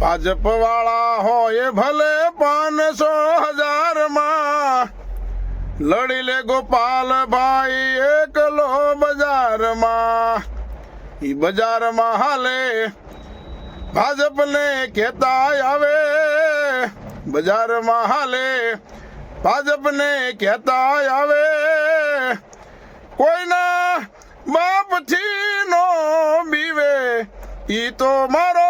ભાજપ વાળા હોય ભલે પાંચસો હજારમાં. લડી લે ગોપાલભાઈ એકલો બજારમાં. ઈ બજારમાં હાલે. ભાજપને કહેતા આવે. બજારમાં હાલે. ભાજપને કહેતા આવે. કોઈના બાપથી નો બીવે. ઈ તો મારો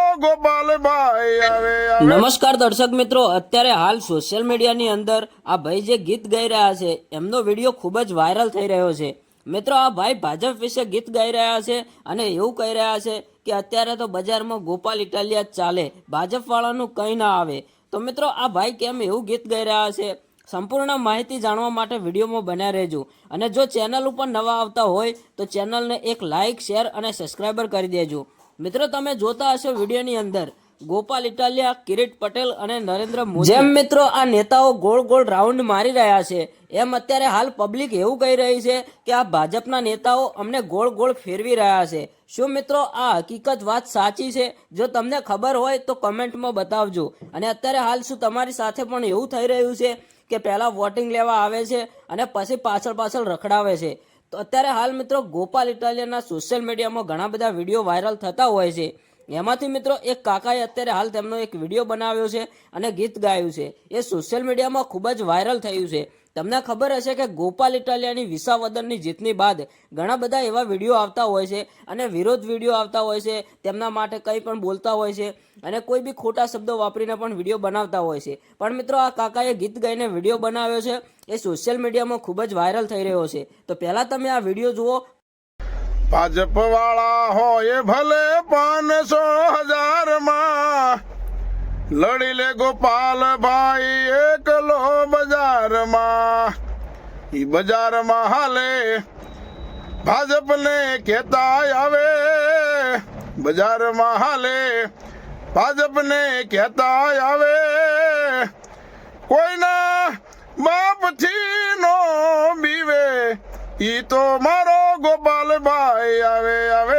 નમસ્કાર દર્શક મિત્રો, અત્યારે હાલ સોશિયલ મીડિયાની અંદર આ ભાઈ જે ગીત ગાઈ રહ્યા છે, એમનો વીડિયો ખૂબ જ વાયરલ થઈ રહ્યો છે. મિત્રો, આ ભાઈ ભાજપ વિશે ગીત ગાઈ રહ્યા છે અને એવું કહી રહ્યા છે કે અત્યારે તો બજારમાં ગોપાલ ઇટાલિયા ચાલે, ભાજપવાળાનું કંઈ ના આવે. તો મિત્રો, આ ભાઈ કેમ એવું ગીત ગાઈ રહ્યા છે? સંપૂર્ણ માહિતી જાણવા માટે વિડીયોમાં બન્યા રહેજો. અને જો ચેનલ ઉપર નવા આવતા હોય, તો ચેનલને એક લાઇક શેર અને સબસ્ક્રાઈબર કરી દેજો. મિત્રો, તમે જોતા હશો વિડીયોની અંદર ગોપાલ ઇટાલિયા, કિરીટ પટેલ અને નરેન્દ્ર મોદી. જેમ મિત્રો, આ નેતાઓ ગોળ ગોળ રાઉન્ડ મારી રહ્યા છે, એમ અત્યારે હાલ પબ્લિક એવું કહી રહી છે કે આ ભાજપના નેતાઓ અમને ગોળ ગોળ ફેરવી રહ્યા છે. શું મિત્રો, આ હકીકત વાત સાચી છે? જો તમને ખબર હોય તો કમેન્ટમાં બતાવજો. અને અત્યારે હાલ શું તમારી સાથે પણ એવું થઈ રહ્યું છે કે પહેલાં વોટિંગ લેવા આવે છે અને પછી પાછળ પાછળ રખડાવે છે. તો અત્યારે હાલ મિત્રો ગોપાલ ઇટાલિયનના સોશિયલ મીડિયામાં ઘણા બધા વીડિયો વાયરલ થતા હોય છે. એમાંથી મિત્રો એક કાકાએ અત્યારે હાલ તેમનો એક વીડિયો બનાવ્યો છે અને ગીત ગાયું છે. એ સોશિયલ મીડિયામાં ખૂબ જ વાયરલ થયું છે. તમને ખબર હશે કે ગોપાલ ઇટાલિયાની વિસાવદનની જીતની બાદ ઘણા બધા એવા વીડિયો આવતા હોય છે અને વિરોધ વીડિયો આવતા હોય છે, તેમના માટે કંઈ પણ બોલતા હોય છે અને કોઈ બી ખોટા શબ્દો વાપરીને પણ વીડિયો બનાવતા હોય છે. પણ મિત્રો, આ કાકાએ ગીત ગાઈને વીડિયો બનાવ્યો છે, એ સોશિયલ મીડિયામાં ખૂબ જ વાયરલ થઈ રહ્યો છે. તો પહેલાં તમે આ વીડિયો જુઓ. ભાજપ વાળા હોય ભલે પાંચસો હજારમાં, લડી લે ગોપાલભાઈ એકલો બજારમાં. ઈ બજારમાં હાલે, ભાજપને કહેતા આવે. બજારમાં હાલે, ભાજપને કહેતા આવે. કોઈના બાપથી નો બીવે, ઈ તો મારો ગોપાલભાઈ આવે આવે.